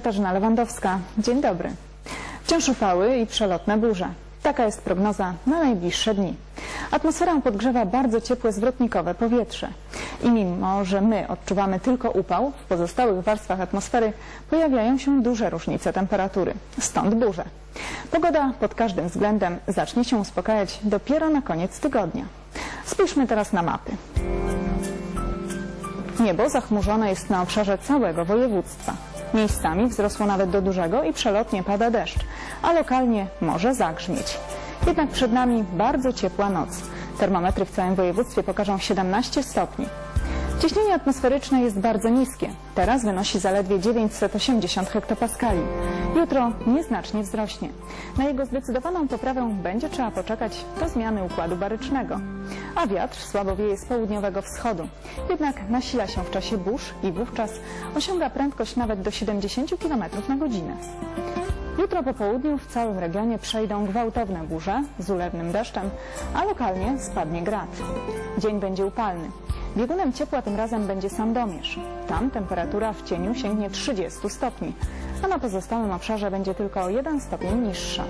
Katarzyna Lewandowska. Dzień dobry. Wciąż upały i przelotne burze. Taka jest prognoza na najbliższe dni. Atmosfera podgrzewa bardzo ciepłe zwrotnikowe powietrze. I mimo, że my odczuwamy tylko upał, w pozostałych warstwach atmosfery pojawiają się duże różnice temperatury. Stąd burze. Pogoda pod każdym względem zacznie się uspokajać dopiero na koniec tygodnia. Spójrzmy teraz na mapy. Niebo zachmurzone jest na obszarze całego województwa. Miejscami wzrosło nawet do dużego i przelotnie pada deszcz, a lokalnie może zagrzmieć. Jednak przed nami bardzo ciepła noc. Termometry w całym województwie pokażą 17 stopni. Ciśnienie atmosferyczne jest bardzo niskie. Teraz wynosi zaledwie 980 hektopaskali. Jutro nieznacznie wzrośnie. Na jego zdecydowaną poprawę będzie trzeba poczekać do zmiany układu barycznego. A wiatr słabo wieje z południowego wschodu. Jednak nasila się w czasie burz i wówczas osiąga prędkość nawet do 70 km na godzinę. Jutro po południu w całym regionie przejdą gwałtowne burze z ulewnym deszczem, a lokalnie spadnie grad. Dzień będzie upalny. Biegunem ciepła tym razem będzie Sandomierz. Tam temperatura w cieniu sięgnie 30 stopni, a na pozostałym obszarze będzie tylko o 1 stopień niższa.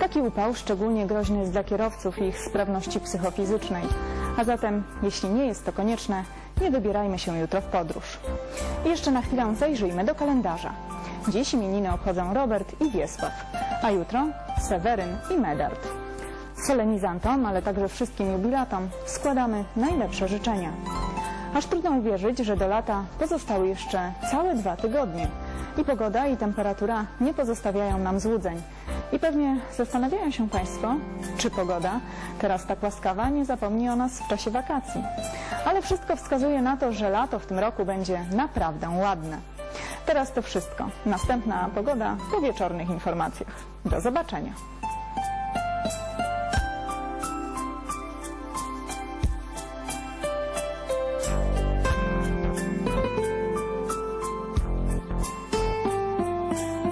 Taki upał szczególnie groźny jest dla kierowców i ich sprawności psychofizycznej. A zatem, jeśli nie jest to konieczne, nie wybierajmy się jutro w podróż. I jeszcze na chwilę zajrzyjmy do kalendarza. Dziś imieniny obchodzą Robert i Wiesław, a jutro Seweryn i Medard. Solenizantom, ale także wszystkim jubilatom składamy najlepsze życzenia. Aż trudno uwierzyć, że do lata pozostały jeszcze całe dwa tygodnie. I pogoda, i temperatura nie pozostawiają nam złudzeń. I pewnie zastanawiają się Państwo, czy pogoda, teraz tak łaskawa, nie zapomni o nas w czasie wakacji. Ale wszystko wskazuje na to, że lato w tym roku będzie naprawdę ładne. Teraz to wszystko. Następna pogoda po wieczornych informacjach. Do zobaczenia.